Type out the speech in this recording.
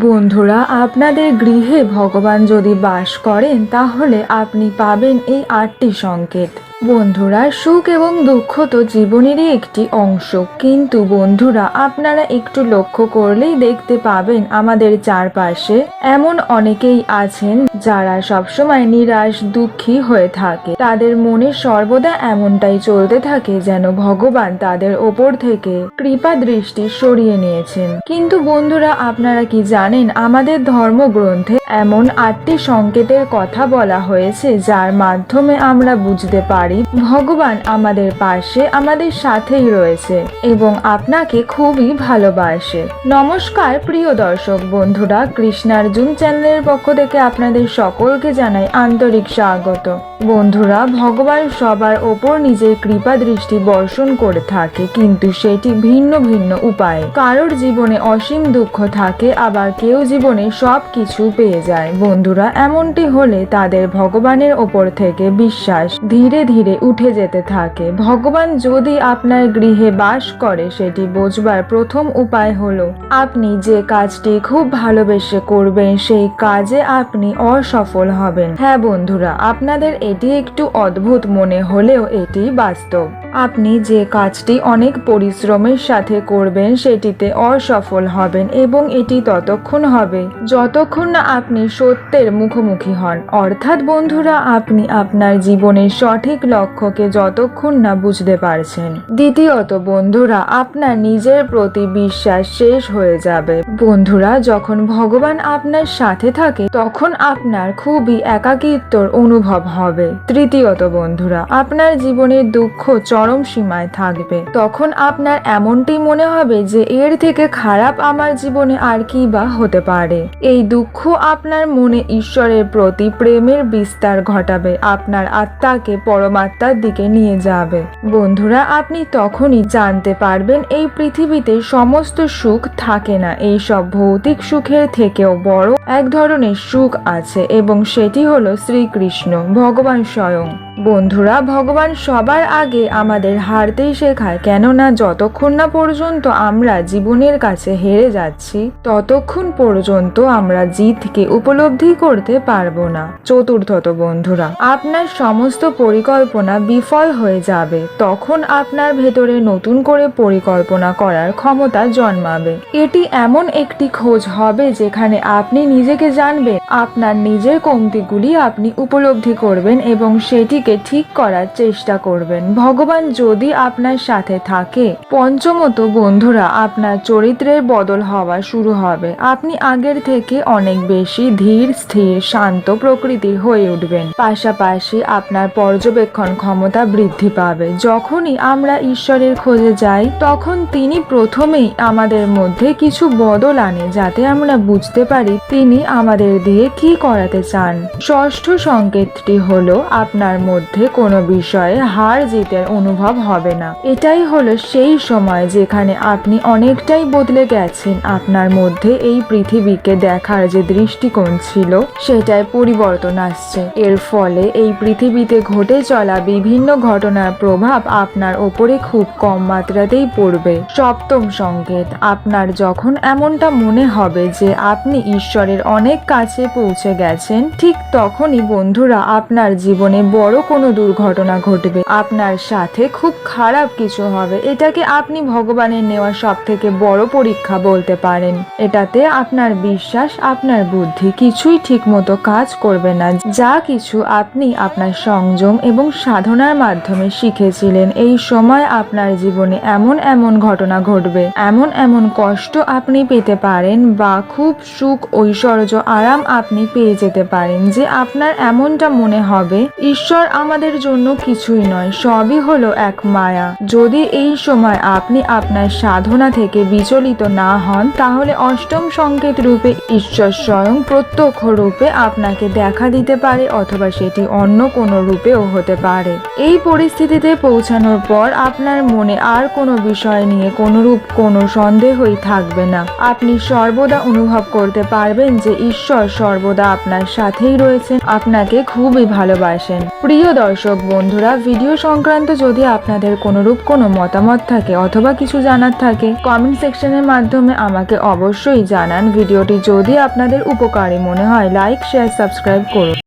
বন্ধুরা আপনাদের গৃহে ভগবান যদি বাস করেন তাহলে আপনি পাবেন এই আটটি সংকেত। বন্ধুরা, সুখ এবং দুঃখ তো জীবনেরই একটি অংশ। কিন্তু বন্ধুরা, আপনারা একটু লক্ষ্য করলেই দেখতে পাবেন আমাদের চারপাশে এমন অনেকেই আছেন যারা সবসময় নিরাশ, দুঃখী হয়ে থাকে। তাদের মনে সর্বদা এমনটাই চলতে থাকে যেন ভগবান তাদের ওপর থেকে কৃপা দৃষ্টি সরিয়ে নিয়েছেন। কিন্তু বন্ধুরা, আপনারা কি জানেন, আমাদের ধর্মগ্রন্থে এমন আটটি সংকেতের কথা বলা হয়েছে যার মাধ্যমে আমরা বুঝতে পারি ভগবান আমাদের পাশে আমাদের সাথেই রয়েছে এবং আপনাকে খুবই ভালোবাসে। নমস্কার প্রিয় দর্শক বন্ধুরা, কৃষ্ণার্জুন চ্যানেলের পক্ষ থেকে আপনাদের সকলকে জানাই আন্তরিক স্বাগত। বন্ধুরা, ভগবান সবার ওপর নিজের কৃপা দৃষ্টি বর্ষণ করে থাকে, কিন্তু সেটি ভিন্ন ভিন্ন উপায়ে। কারোর জীবনে অসীম দুঃখ থাকে, আবার কেউ জীবনে সব কিছু পেয়ে যায়। বন্ধুরা, এমনটি হলে তাদের ভগবানের ওপর থেকে বিশ্বাস ধীরে ধীরে উঠে যেতে থাকে। ভগবান যদি আপনার গৃহে বাস করে, সেটি বোঝবার প্রথম উপায় হলো, আপনি যে কাজটি খুব ভালোবেসে করবেন, সেই কাজে আপনি অসফল হবেন। হ্যাঁ বন্ধুরা, আপনাদের এটি একটু অদ্ভুত মনে হলেও এটি বাস্তব। আপনি যে কাজটি অনেক পরিশ্রমের সাথে করবেন, সেটিতে অসফল হবেন এবং এটি ততক্ষণ হবে। যতক্ষণ না আপনি সত্যের মুখোমুখি হন। অর্থাৎ বন্ধুরা, আপনি আপনার জীবনের সঠিক লক্ষ্যকে যতক্ষণ না বুঝতে পারছেন। দ্বিতীয়ত, বন্ধুরা, আপনার নিজের প্রতি বিশ্বাস শেষ হয়ে যাবে। বন্ধুরা, যখন ভগবান আপনার সাথে থাকে, তখন আপনার খুবই একাকিত্বর অনুভব হবে। তৃতীয়ত বন্ধুরা, আপনার জীবনের দুঃখ চরম সীমায় থাকবে। তখন আপনার এমনটি মনে হবে যে এর থেকে খারাপ আমার জীবনে আর কি বা হতে পারে। এই দুঃখ আপনার মনে ঈশ্বরের প্রতি প্রেমের বিস্তার ঘটাবে। আপনার আত্মাকে পরমাত্মার দিকে নিয়ে যাবে। বন্ধুরা, আপনি তখনই জানতে পারবেন এই পৃথিবীতে সমস্ত সুখ থাকে না। এই সব ভৌতিক সুখের থেকেও বড় এক ধরনের সুখ আছে এবং সেটি হলো শ্রীকৃষ্ণ। ভগবান স্বয়ং বন্ধুরা, ভগবান সবার আগে আমাদের হারতেই শেখায়, কেননা যতক্ষণ না পর্যন্ত আমরা জীবনের কাছে হেরে যাচ্ছি, ততক্ষণ পর্যন্ত আমরা জিতকে উপলব্ধি করতে পারব না। চতুর্থত বন্ধুরা, আপনার সমস্ত পরিকল্পনা বিফল হয়ে যাবে। তখন আপনার ভেতরে নতুন করে পরিকল্পনা করার ক্ষমতা জন্মাবে। এটি এমন একটি খোঁজ হবে যেখানে আপনি নিজেকে জানবেন, আপনার নিজের কমতিগুলি আপনি উপলব্ধি করবেন এবং সেটিকে ঠিক করার চেষ্টা করবেন। ভগবান যদি আপনার সাথে থাকে, পঞ্চমত বন্ধুরা, আপনার চরিত্রের বদল হওয়া শুরু হবে। আপনি আগের থেকে অনেক বেশি ধীর, স্থির, শান্ত প্রকৃতির হয়ে উঠবেন। পাশাপাশি আপনার পর্যবেক্ষণ ক্ষমতা বৃদ্ধি পাবে। যখনই আমরা ঈশ্বরের খোঁজে যাই, তখন তিনি প্রথমেই আমাদের মধ্যে কিছু বদল আনে যাতে আমরা বুঝতে পারি তিনি আমাদের দিয়ে কি করাতে চান। ষষ্ঠ সংকেতটি হলো আপনার মধ্যে কোনো বিষয়ে হার জিতের অনুভব হবে না। এটাই হলো সেই সময় যেখানে আপনি অনেকটাই বদলে গেছেন। আপনার মধ্যে এই পৃথিবীকে দেখার যে দৃষ্টিকোণ ছিল, সেটায় পরিবর্তন আসছে। এর ফলে এই পৃথিবীতে ঘটে চলা বিভিন্ন ঘটনার প্রভাব আপনার ওপরে খুব কম মাত্রাতেই পড়বে। সপ্তম সংকেত, আপনার যখন এমনটা মনে হবে যে আপনি ঈশ্বরের অনেক কাছে পৌঁছে গেছেন, ঠিক তখনই বন্ধুরা আপনার জীবনে বড় কোনো দুর্ঘটনা ঘটবে। আপনার সাথে খুব খারাপ কিছু হবে। এটাকে আপনি ভগবানের নেওয়া সব থেকে বড় পরীক্ষা বলতে পারেন। এটাতে আপনার বিশ্বাস, আপনার বুদ্ধি কিছুই ঠিক মতো কাজ করবে না। যা কিছু আপনি আপনার সংযম এবং সাধনার মাধ্যমে শিখেছিলেন, এই সময় আপনার জীবনে এমন এমন ঘটনা ঘটবে। এমন এমন কষ্ট আপনি পেতে পারেন বা খুব সুখ, ঐশ্বর্য, আরাম আপনি পেয়ে যেতে পারেন যে আপনার এমনটা মনে হবে, ঈশ্বর আমাদের জন্য কিছুই নয়, সবই হলো এক মায়া। যদি এই সময় আপনি আপনার সাধনা থেকে বিচলিত না হন, তাহলে অষ্টম সংকেত রূপে ঈশ্বর স্বয়ং প্রত্যক্ষ রূপে আপনাকে দেখা দিতে পারে অথবা সেটি অন্য কোনো রূপেও হতে পারে। এই পরিস্থিতিতে পৌঁছানোর পর আপনার মনে আর কোনো বিষয় নিয়ে কোনোরূপ কোনো সন্দেহই থাকবে না। আপনি সর্বদা অনুভব করতে পারবেন যে ঈশ্বর সর্বদা আপনার সাথেই রয়েছেন, আপনাকে খুবই ভালোবাসেন। প্রিয় প্রিয় দর্শক বন্ধুরা ভিডিও সংক্রান্ত যদি আপনাদের কোনোরূপ কোনো মতামত থাকে অথবা কিছু জানার থাকে কমেন্ট সেকশনের মাধ্যমে আমাকে অবশ্যই জানান। ভিডিওটি যদি আপনাদের উপকারী মনে হয় লাইক শেয়ার সাবস্ক্রাইব করুন।